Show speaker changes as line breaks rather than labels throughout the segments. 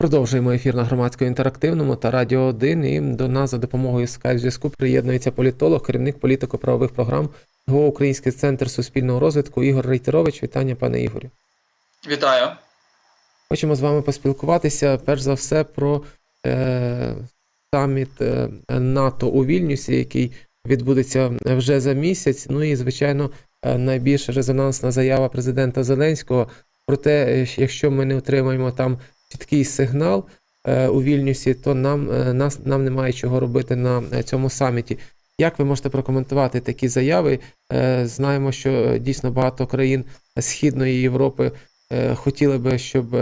Продовжуємо ефір на громадському інтерактивному та Радіо 1. І до нас за допомогою скайп зв'язку приєднується політолог, керівник політико-правових програм ГО Український центр суспільного розвитку Ігор Рейтерович. Вітання, пане Ігорю.
Вітаю.
Хочемо з вами поспілкуватися перш за все про е, саміт е, НАТО у Вільнюсі, який відбудеться вже за місяць. Ну і звичайно, е, найбільш резонансна заява президента Зеленського про те, е, якщо ми не отримаємо там чіткий сигнал е, у Вільнюсі, то нам, е, нас, нам немає чого робити на е, цьому саміті. Як ви можете прокоментувати такі заяви? Знаємо, що дійсно багато країн Східної Європи хотіли би, щоб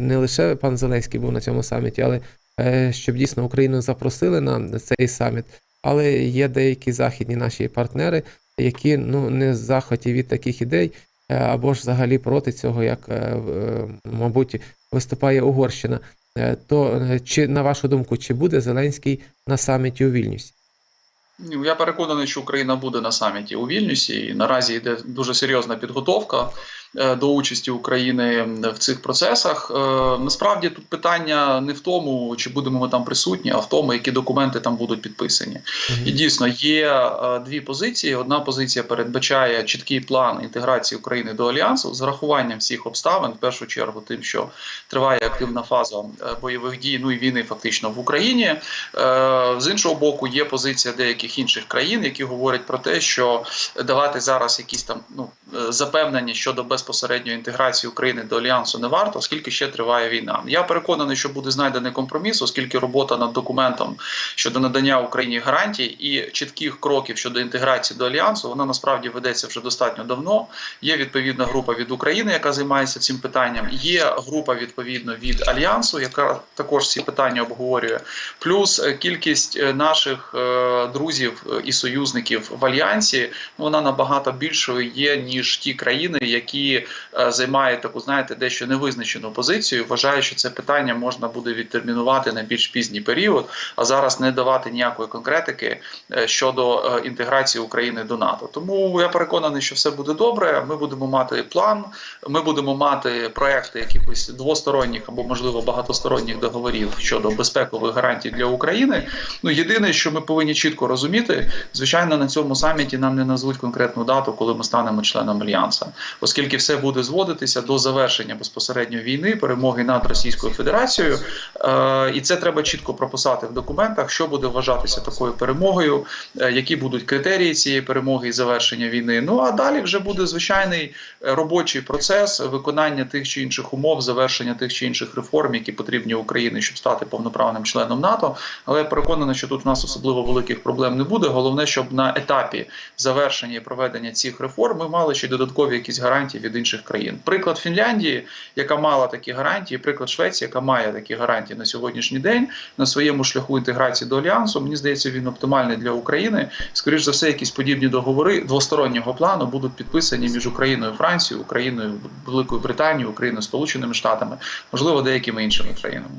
не лише пан Зеленський був на цьому саміті, але щоб дійсно Україну запросили на цей саміт. Але є деякі західні наші партнери, які ну не в захваті від таких ідей, або ж взагалі проти цього, як мабуть виступає Угорщина. Е, То е, чи на вашу думку, чи буде Зеленський на саміті у Вільнюсі?
Я переконаний, що Україна буде на саміті у Вільнюсі. І наразі йде дуже серйозна підготовка до участі України в цих процесах. Е, Насправді тут питання не в тому, чи будемо ми там присутні, а в тому, які документи там будуть підписані. І дійсно є е, дві позиції. Одна позиція передбачає чіткий план інтеграції України до альянсу з врахуванням всіх обставин, в першу чергу, тим, що триває активна фаза е, бойових дій, ну і війни фактично в Україні. Е, З іншого боку, є позиція деяких інших країн, які говорять про те, що давати зараз якісь там ну е, запевнення щодо безпосередньої інтеграції України до альянсу не варто, оскільки ще триває війна. Я переконаний, що буде знайдений компроміс, оскільки робота над документом щодо надання Україні гарантій і чітких кроків щодо інтеграції до альянсу, вона насправді ведеться вже достатньо давно. Є відповідна група від України, яка займається цим питанням. Є група відповідно від альянсу, яка також ці питання обговорює. Плюс е, кількість е, наших е, друзів і союзників в альянсі вона набагато більшою є ніж ті країни, які е, займають таку, знаєте, дещо невизначену позицію. Вважаю, що це питання можна буде відтермінувати на більш пізній період, а зараз не давати ніякої конкретики е, щодо е, інтеграції України до НАТО. Тому я переконаний, що все буде добре. Ми будемо мати план, ми будемо мати проекти якихось двосторонніх або можливо багатосторонніх договорів щодо безпекових гарантій для України. Ну єдине, що ми повинні чітко розуміти, звичайно, на цьому саміті нам не назвуть конкретну дату, коли ми станемо членом альянсу, оскільки все буде зводитися до завершення безпосередньо війни, перемоги над Російською Федерацією, Е, і це треба чітко прописати в документах, що буде вважатися такою перемогою, е, які будуть критерії цієї перемоги і завершення війни. Ну а далі вже буде звичайний е, робочий процес виконання тих чи інших умов, завершення тих чи інших реформ, які потрібні Україні, щоб стати повноправним членом НАТО. Але я переконаний, що тут у нас особливо великих проблем не буде. Головне, щоб на етапі завершення і проведення цих реформ ми мали ще додаткові якісь гарантії інших країн. Приклад Фінляндії, яка мала такі гарантії, приклад Швеції, яка має такі гарантії на сьогоднішній день на своєму шляху інтеграції до альянсу. Мені здається, він оптимальний для України. Скоріш за все, якісь подібні договори двостороннього плану будуть підписані між Україною, Францією, Україною, Великою Британією, Україною, Сполученими Штатами, можливо, деякими іншими країнами.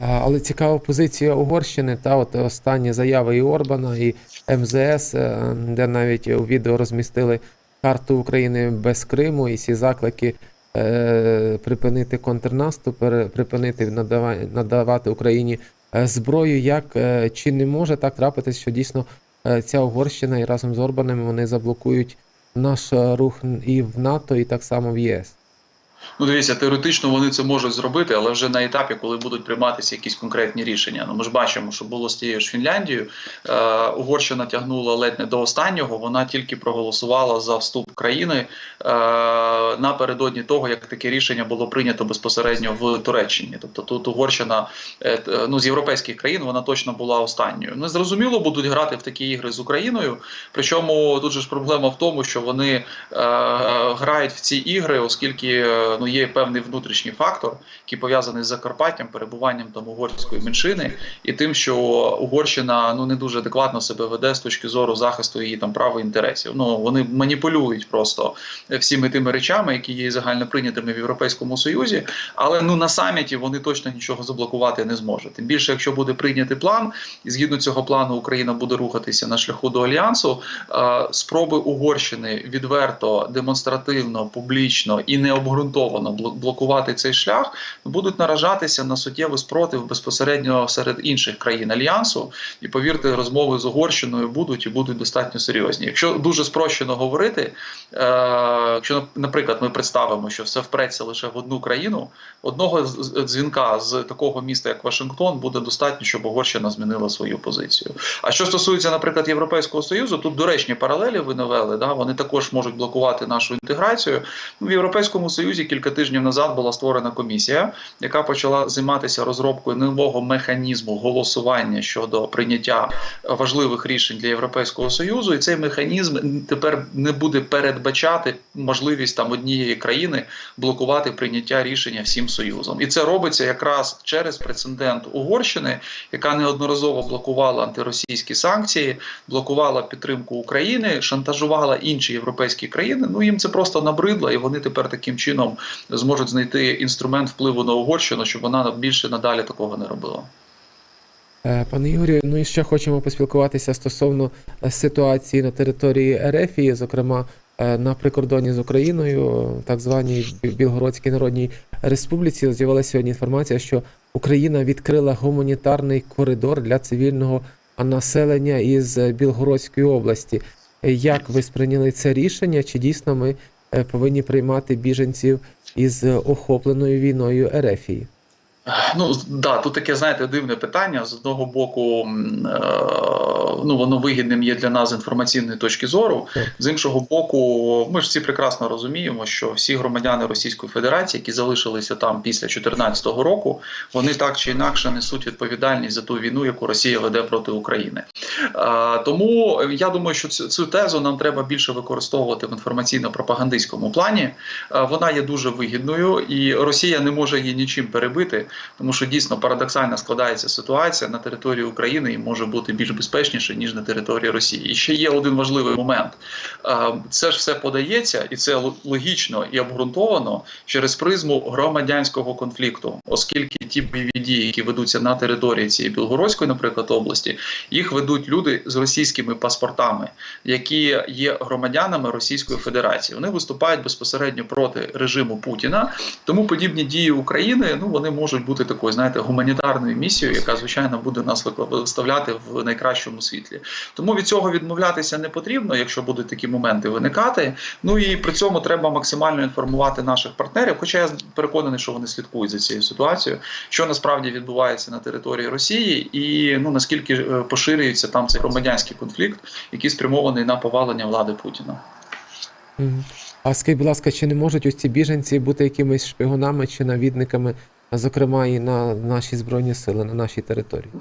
Але цікава позиція Угорщини та от останні заяви і Орбана, і МЗС, е, де навіть у відео розмістили карту України без Криму і всі заклики е, припинити контрнаступ, припинити надавати, надавати Україні е, зброю. Як е, чи не може так трапитись, що дійсно е, ця Угорщина і разом з Орбаном вони заблокують наш рух і в НАТО, і так само в ЄС?
Ну, дивіться, теоретично вони це можуть зробити, але вже на етапі, коли будуть прийматися якісь конкретні рішення. Ну, ми ж бачимо, що було з тією ж Фінляндією. Е, Угорщина тягнула ледь не до останнього. Вона тільки проголосувала за вступ країни е, напередодні того, як таке рішення було прийнято безпосередньо в Туреччині. Тобто тут Угорщина е, ну, з європейських країн вона точно була останньою. Не зрозуміло будуть грати в такі ігри з Україною. Причому тут же ж проблема в тому, що вони е, грають в ці ігри, оскільки е, ну є певний внутрішній фактор, який пов'язаний з Закарпаттям, перебуванням там угорської меншини, і тим, що Угорщина ну не дуже адекватно себе веде з точки зору захисту її там прав і інтересів. Ну вони маніпулюють просто всіми тими речами, які є загально прийнятими в Європейському Союзі. Але ну на саміті вони точно нічого заблокувати не зможуть. Тим більше, якщо буде прийнятий план, і згідно цього плану Україна буде рухатися на шляху до альянсу. е, Спроби Угорщини відверто, демонстративно, публічно і необґрунтовано блок- блокувати цей шлях будуть наражатися на суттєвий спротив безпосередньо серед інших країн альянсу. І повірте, розмови з Угорщиною будуть і будуть достатньо серйозні. Якщо дуже спрощено говорити, е, якщо наприклад ми представимо, що все впреться лише в одну країну, одного дзвінка з такого міста, як Вашингтон, буде достатньо, щоб Угорщина змінила свою позицію. А що стосується, наприклад, Європейського союзу, тут доречні паралелі ви навели. Да, вони також можуть блокувати нашу інтеграцію. В Європейському Союзі кілька тижнів назад була створена комісія, яка почала займатися розробкою нового механізму голосування щодо прийняття важливих рішень для Європейського союзу, і цей механізм тепер не буде передбачати можливість там однієї країни блокувати прийняття рішення всім союзом. І це робиться якраз через прецедент Угорщини, яка неодноразово блокувала антиросійські санкції, блокувала підтримку України, шантажувала інші європейські країни. Ну їм це просто набридло, і вони тепер таким чином зможуть знайти інструмент впливу на Угорщину, щоб вона більше надалі такого не робила.
Е, Пане Ігорю, ну і ще хочемо поспілкуватися стосовно е, ситуації на території Ерефії, зокрема е, на прикордоні з Україною, так званій Білгородській Народній Республіці. З'явилася сьогодні інформація, що Україна відкрила гуманітарний коридор для цивільного населення із Білгородської області. Як ви сприйняли це рішення? Чи дійсно ми повинні приймати біженців із е, охопленою війною Ерефії?
Ну да, тут таке знаєте дивне питання. З одного боку, е, ну воно вигідним є для нас з інформаційної точки зору. З іншого боку, ми ж всі прекрасно розуміємо, що всі громадяни Російської Федерації, які залишилися там після 2014 року, вони так чи інакше несуть відповідальність за ту війну, яку Росія веде проти України. Е, Тому я думаю, що цю, цю тезу нам треба більше використовувати в інформаційно-пропагандистському плані. Е, Вона є дуже вигідною, і Росія не може її нічим перебити, тому що дійсно парадоксально складається ситуація на території України і може бути більш безпечніше ніж на території Росії. І ще є один важливий момент: Е, це ж все подається, і це логічно і обґрунтовано через призму громадянського конфлікту, оскільки ті бойові дії, які ведуться на території цієї Білгородської, наприклад, області, їх ведуть люди з російськими паспортами, які є громадянами Російської Федерації. Вони виступають безпосередньо проти режиму Путіна. Тому подібні дії України ну вони можуть бути такою, знаєте, гуманітарною місією, яка звичайно буде нас виставляти в найкращому світлі. Тому від цього відмовлятися не потрібно, якщо будуть такі моменти виникати. Ну і при цьому треба максимально інформувати наших партнерів. Хоча я переконаний, що вони слідкують за цією ситуацією, що насправді відбувається на території Росії, і ну наскільки е, поширюється там цей громадянський конфлікт, який спрямований на повалення влади Путіна.
А скажіть, будь ласка, чи не можуть ось ці біженці бути якимись шпигунами чи навідниками, зокрема і на наші збройні сили, на нашій території?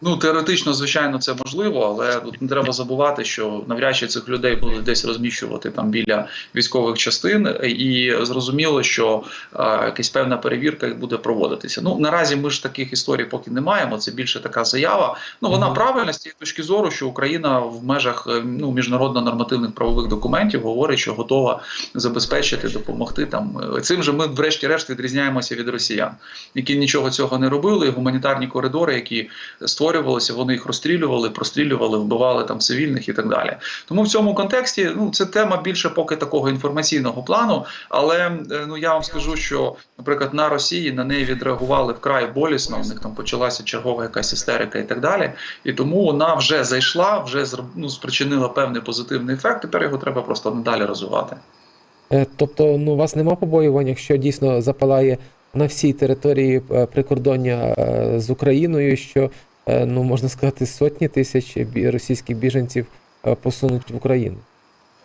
Ну, теоретично, звичайно, це можливо, але тут не треба забувати, що навряд чи цих людей будуть десь розміщувати там біля військових частин, і зрозуміло, що е, якась певна перевірка буде проводитися. Ну наразі ми ж таких історій поки не маємо. Це більше така заява. Ну вона правильна з тієї точки зору, що Україна в межах е, ну міжнародно нормативних правових документів говорить, що готова забезпечити, допомогти там. Е, Цим же ми, врешті-решт, відрізняємося від росіян, які нічого цього не робили. І гуманітарні коридори, які створювалися, вони їх розстрілювали, прострілювали, вбивали там цивільних і так далі. Тому в цьому контексті ну це тема більше поки такого інформаційного плану. Але е, ну я вам скажу, що, наприклад, на Росії на неї відреагували вкрай болісно. У них там почалася чергова якась істерика і так далі. І тому вона вже зайшла, вже ну, спричинила певний позитивний ефект. Тепер його треба просто надалі розвивати.
Е, Тобто, ну, у вас нема побоювань, якщо дійсно запалає на всій території е, прикордоння з Україною, що, ну, можна сказати, сотні тисяч російських біженців е, посунуть в Україну.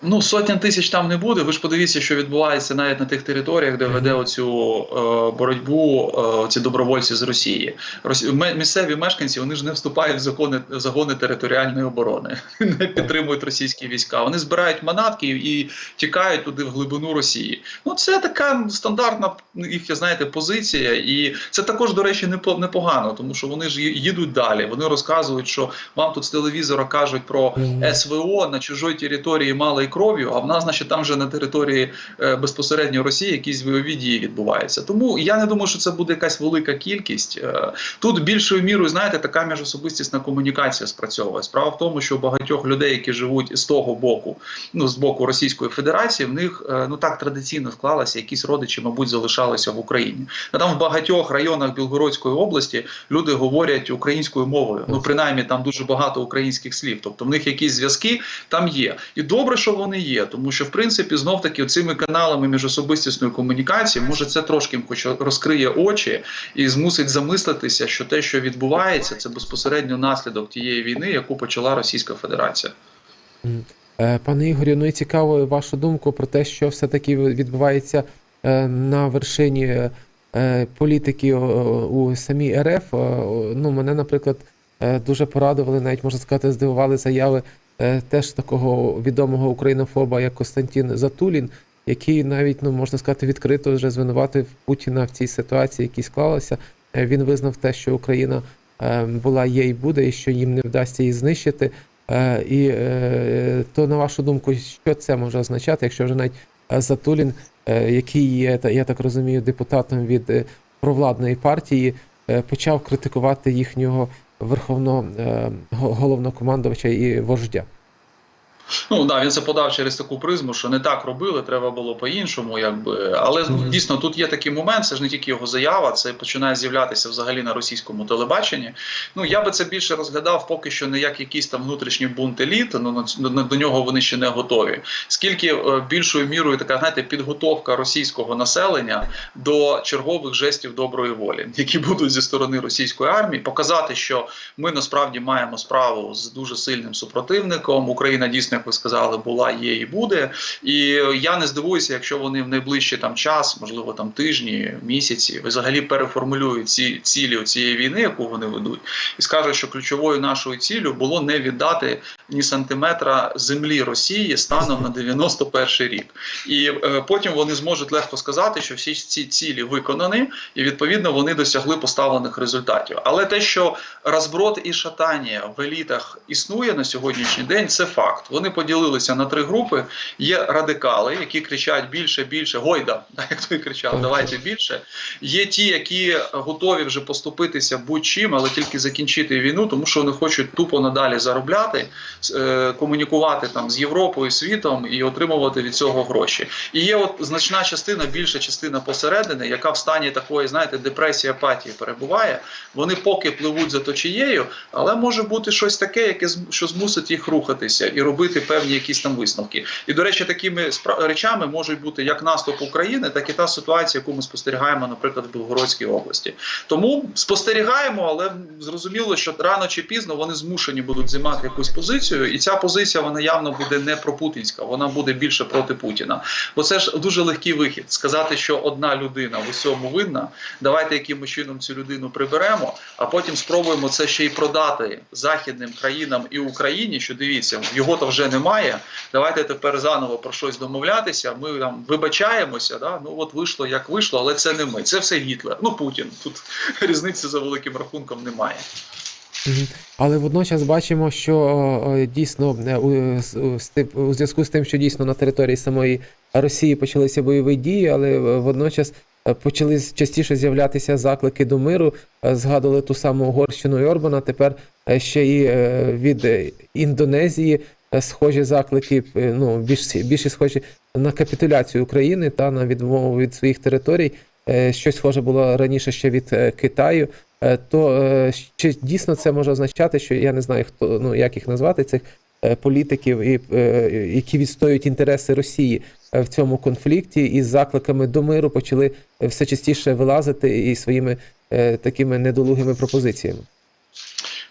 Ну, сотень тисяч там не буде. Ви ж подивіться, що відбувається навіть на тих територіях, де веде оцю е, боротьбу е, ці добровольці з Росії. Росі... Місцеві мешканці вони ж не вступають в закони в загони територіальної оборони, не підтримують російські війська. Вони збирають манатки і тікають туди в глибину Росії. Ну це така стандартна їхня, знаєте, позиція, і це також, до речі, непо- непогано, тому що вони ж їдуть далі. Вони розказують, що вам тут з телевізора кажуть про СВО на чужій території мало кров'ю, а в нас, значить, там вже на території е, безпосередньо Росії якісь бойові дії відбуваються. Тому я не думаю, що це буде якась велика кількість. Е, Тут більшою мірою, знаєте, така міжособистісна комунікація спрацьовує. Справа в тому, що багатьох людей, які живуть з того боку, ну з боку Російської Федерації, в них е, ну так традиційно склалося, якісь родичі, мабуть, залишалися в Україні. А там в багатьох районах Білгородської області люди говорять українською мовою. Ну принаймні там дуже багато українських слів. Тобто в них якісь зв'язки там є. І добре, що вони є, тому що в принципі знов таки цими каналами міжособистісної комунікації може це трошки хоч розкриє очі і змусить замислитися, що те, що відбувається, це безпосередньо наслідок тієї війни, яку почала Російська Федерація.
Е, Пане Ігорю, ну і цікаво вашу думку про те, що все-таки відбувається е, на вершині е, політики у самій РФ. Ну, мене, наприклад, дуже порадували, навіть можна сказати, здивували заяви теж такого відомого українофоба, як Костянтин Затулін, який навіть, ну можна сказати, відкрито вже звинуватив Путіна в цій ситуації, які склалася. Е, Він визнав те, що Україна е, була, є і буде, і що їм не вдасться її знищити. Е, І е, то, на вашу думку, що це може означати, якщо вже навіть е, Затулін, е, який є, я так розумію, депутатом від е, провладної партії, е, почав критикувати їхнього верховного е, головнокомандувача і вождя.
Ну да, він це подав через таку призму, що не так робили, треба було по-іншому, якби. Але ну, дійсно тут є такий момент, це ж не тільки його заява, це починає з'являтися взагалі на російському телебаченні. Ну я би це більше розглядав поки що не як якийсь там внутрішній бунт еліт, ну до нього вони ще не готові. Скільки е, більшою мірою така знаєте, підготовка російського населення до чергових жестів доброї волі, які будуть зі сторони російської армії, показати, що ми насправді маємо справу з дуже сильним супротивником. Україна дійсно, як ви сказали, була, є і буде. І я не здивуюся, якщо вони в найближчий там час, можливо, там тижні, місяці, взагалі переформулюють ці цілі цієї війни, яку вони ведуть, і скажуть, що ключовою нашою ціллю було не віддати ні сантиметра землі Росії станом на 91 рік. І е, потім вони зможуть легко сказати, що всі ці цілі виконані, і відповідно вони досягли поставлених результатів. Але те, що розброд і шатання в елітах існує на сьогоднішній день, це факт. Вони поділилися на три групи. Є радикали, які кричать більше, більше, гойда, як той кричав, давайте більше. Є ті, які готові вже поступитися будь-чим, але тільки закінчити війну, тому що вони хочуть тупо надалі заробляти, е, комунікувати там з Європою, світом і отримувати від цього гроші. І є от значна частина, більша частина посередини, яка в стані такої, знаєте, депресії, апатії перебуває. Вони поки пливуть за точією, але може бути щось таке, яке що змусить їх рухатися і робити певні якісь там висновки. І до речі, такими речами можуть бути як наступ України, так і та ситуація, яку ми спостерігаємо, наприклад, в Білгородській області. Тому спостерігаємо, але зрозуміло, що рано чи пізно вони змушені будуть займати якусь позицію, і ця позиція вона явно буде не пропутінська, вона буде більше проти Путіна. Бо це ж дуже легкий вихід сказати, що одна людина в усьому винна. Давайте якимось чином цю людину приберемо, а потім спробуємо це ще й продати західним країнам і Україні. Що дивіться, його то вже немає. Давайте тепер заново про щось домовлятися. Ми там вибачаємося. Да? Ну от вийшло як вийшло, але це не ми. Це все Гітлер. Ну Путін. Тут різниці за великим рахунком немає.
Але водночас бачимо, що е, дійсно е, у, зв'язку з тим, що дійсно на території самої Росії почалися бойові дії, але е, водночас е, почали частіше з'являтися заклики до миру. Е, Згадували ту саму Угорщину і Орбана. Тепер е, ще і е, від е, Індонезії е, схожі заклики, е, ну більш більше схожі на капітуляцію України та на відмову від своїх територій. Е, Щось схоже було раніше ще від е, Китаю. Е, то е, чи дійсно це може означати, що я не знаю, хто ну як їх назвати, цих е, політиків, і, е, які відстоюють інтереси Росії е, в цьому конфлікті, і з закликами до миру почали е, все частіше вилазити і своїми е, такими недолугими пропозиціями.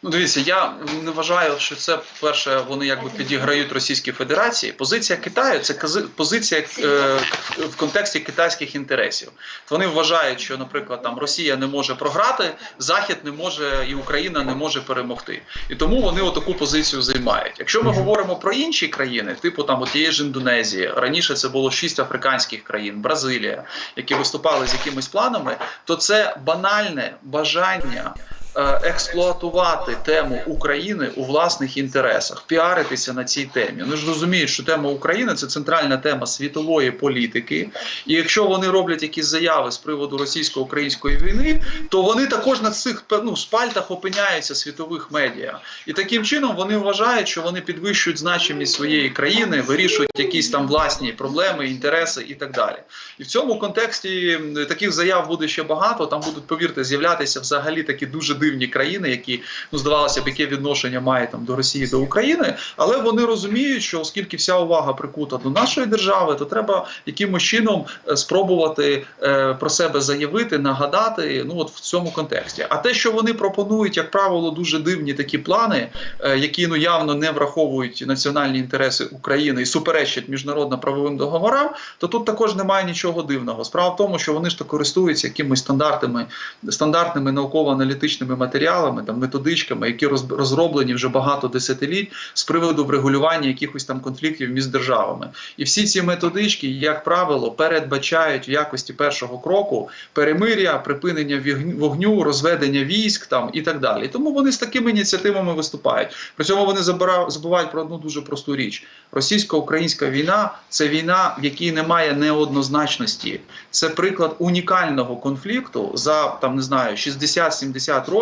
Ну, дивіться, я не вважаю, що це перше, вони якби підіграють Російській Федерації. Позиція Китаю це позиція е, в контексті китайських інтересів. Вони вважають, що, наприклад, там Росія не може програти, Захід не може і Україна не може перемогти. І тому вони отаку позицію займають. Якщо ми говоримо про інші країни, типу там от тієї ж Індонезії, раніше це було шість африканських країн, Бразилія, які виступали з якимись планами, то це банальне бажання. Е, експлуатувати тему України у власних інтересах, піаритися на цій темі. Вони ж розуміють, що тема України це центральна тема світової політики. І якщо вони роблять якісь заяви з приводу російсько-української війни, то вони також на цих ну, шпальтах опиняються світових медіа. І таким чином вони вважають, що вони підвищують значимість своєї країни, вирішують якісь там власні проблеми, інтереси і так далі. І в цьому контексті таких заяв буде ще багато. Там будуть, повірте, з'являтися взагалі такі дуже дивні країни, які ну здавалося б, яке відношення має там до Росії до України. Але вони розуміють, що оскільки вся увага прикута до нашої держави, то треба якимось чином е, спробувати е, про себе заявити, нагадати. Ну от в цьому контексті. А те, що вони пропонують, як правило, дуже дивні такі плани, е, які ну явно не враховують національні інтереси України і суперечать міжнародно-правовим договорам, то тут також немає нічого дивного. Справа в тому, що вони ж то користуються якимись стандартами, стандартними науково-аналітичними матеріалами, там методичками, які роз- розроблені вже багато десятиліть з приводу врегулювання якихось там конфліктів між державами. І всі ці методички, як правило, передбачають в якості першого кроку перемир'я, припинення вогню, розведення військ там і так далі. Тому вони з такими ініціативами виступають. При цьому вони забувають про одну дуже просту річ: російсько-українська війна це війна, в якій немає неоднозначності. Це приклад унікального конфлікту за там не знаю 60-70 років,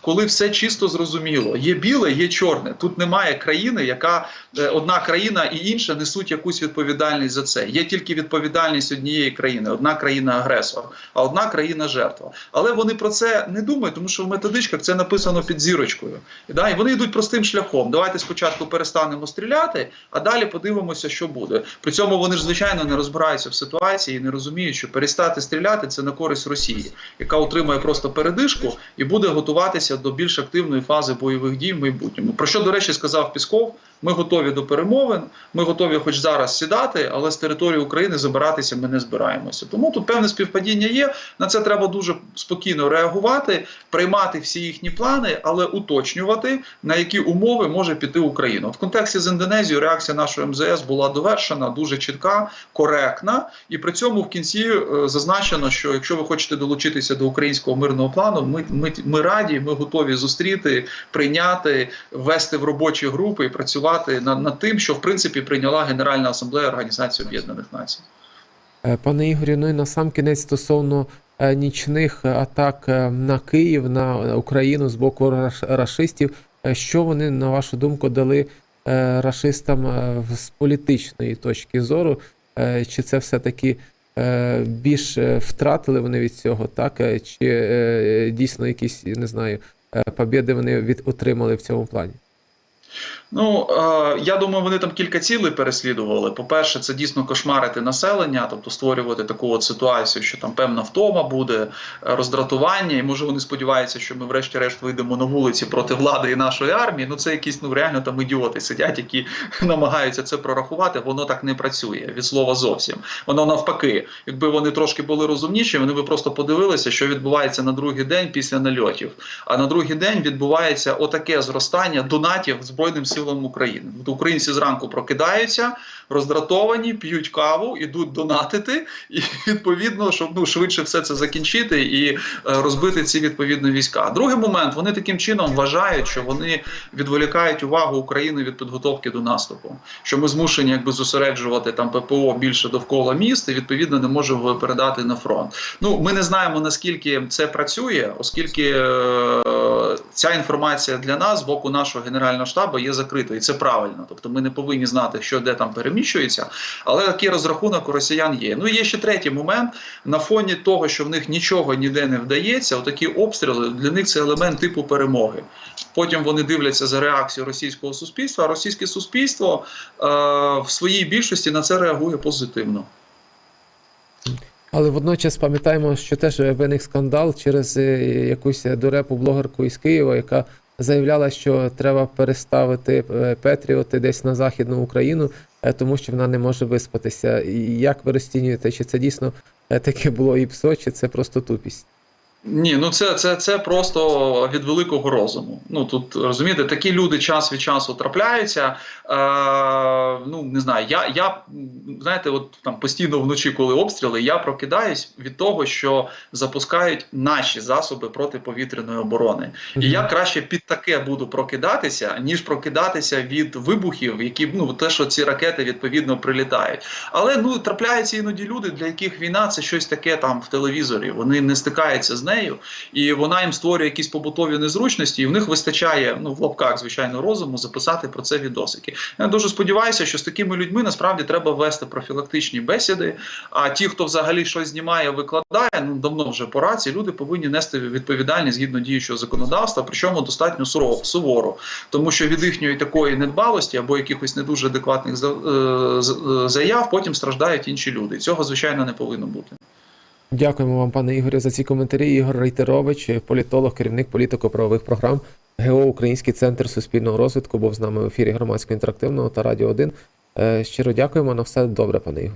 коли все чисто зрозуміло. Є біле, є чорне. Тут немає країни, яка е, одна країна і інша несуть якусь відповідальність за це. Є тільки відповідальність однієї країни, одна країна агресор, а одна країна жертва. Але вони про це не думають, тому що в методичках це написано під зірочкою. І вони йдуть простим шляхом. Давайте спочатку перестанемо стріляти, а далі подивимося, що буде. При цьому вони ж звичайно не розбираються в ситуації і не розуміють, що перестати стріляти це на користь Росії, яка отримує просто передишку і буде готуватися до більш активної фази бойових дій в майбутньому. Про що, до речі, сказав Пісков. Ми готові до перемовин, ми готові хоч зараз сідати, але з території України забиратися ми не збираємося. Тому тут певне співпадіння є. На це треба дуже спокійно реагувати, приймати всі їхні плани, але уточнювати, на які умови може піти Україна. В контексті з Індонезією реакція нашої МЗС була довершена, дуже чітка, коректна, і при цьому в кінці е, зазначено, що якщо ви хочете долучитися до українського мирного плану, ми, ми, ми раді, ми готові зустріти, прийняти, ввести в робочі групи і працювати над, над тим, що в принципі прийняла Генеральна асамблея Організації Об'єднаних Націй.
Е, Пане Ігорю, ну і на сам кінець стосовно е, нічних атак е, на Київ, на Україну з боку раш- рашистів, що вони, на вашу думку, дали рашистам з політичної точки зору? Чи це все-таки е, більш втратили вони від цього, так? Чи дійсно якісь, не знаю, побєди вони від, отримали в цьому плані?
Ну е, я думаю, вони там кілька цілей переслідували. По-перше, це дійсно кошмарити населення, тобто створювати таку от ситуацію, що там певна втома буде, е, роздратування, і може вони сподіваються, що ми, врешті-решт, вийдемо на вулиці проти влади і нашої армії. Ну це якісь ну реально там ідіоти сидять, які намагаються це прорахувати. Воно так не працює від слова зовсім. Воно навпаки, якби вони трошки були розумніші, вони би просто подивилися, що відбувається на другий день після нальотів. А на другий день відбувається отаке зростання донатів Збройним силам України. Тобто українці зранку прокидаються, роздратовані, п'ють каву, ідуть донатити, і відповідно, щоб ну швидше все це закінчити і е, розбити ці відповідно війська. Другий момент вони таким чином вважають, що вони відволікають увагу України від підготовки до наступу. Що ми змушені якби зосереджувати там ППО більше довкола міст і відповідно не можемо передати на фронт. Ну ми не знаємо наскільки це працює, оскільки е, ця інформація для нас з боку нашого генерального штабу є закритою, і це правильно. Тобто ми не повинні знати, що де там переміщується, але такий розрахунок у росіян є. Ну і є ще третій момент на фоні того, що в них нічого ніде не вдається. Отакі обстріли для них це елемент типу перемоги. Потім вони дивляться за реакцією російського суспільства. А російське суспільство е, в своїй більшості на це реагує позитивно.
Але водночас пам'ятаємо, що теж виник скандал через е, якусь дурепу блогерку із Києва, яка заявляла, що треба переставити е, Петріоти десь на Західну Україну, е, тому що вона не може виспатися. І як ви розцінюєте, чи це дійсно таке було ІПСО, чи це просто тупість?
Ні, ну це, це, це просто від великого розуму. Ну тут розумієте, такі люди час від часу трапляються. Е, ну не знаю, я, я знаєте, от там постійно вночі, коли обстріли, я прокидаюсь від того, що запускають наші засоби протиповітряної оборони. І я краще під таке буду прокидатися, ніж прокидатися від вибухів, які ну те, що ці ракети відповідно прилітають. Але ну трапляються іноді люди, для яких війна це щось таке там в телевізорі. Вони не стикаються з нею, і вона їм створює якісь побутові незручності, і в них вистачає ну в лапках звичайно розуму записати про це відосики. Я дуже сподіваюся, що з такими людьми насправді треба вести профілактичні бесіди. А ті, хто взагалі щось знімає, викладає, ну давно вже пора. Ці люди повинні нести відповідальність згідно діючого законодавства, причому достатньо суворо, тому що від їхньої такої недбалості або якихось не дуже адекватних е, е, заяв потім страждають інші люди. Цього звичайно не повинно бути.
Дякуємо вам, пане Ігорю, за ці коментарі. Ігор Рейтерович, політолог, керівник політико-правових програм ГО Український центр суспільного розвитку, був з нами в ефірі громадського інтерактивного та Радіо 1. Е, Щиро дякуємо на все добре, пане Ігор.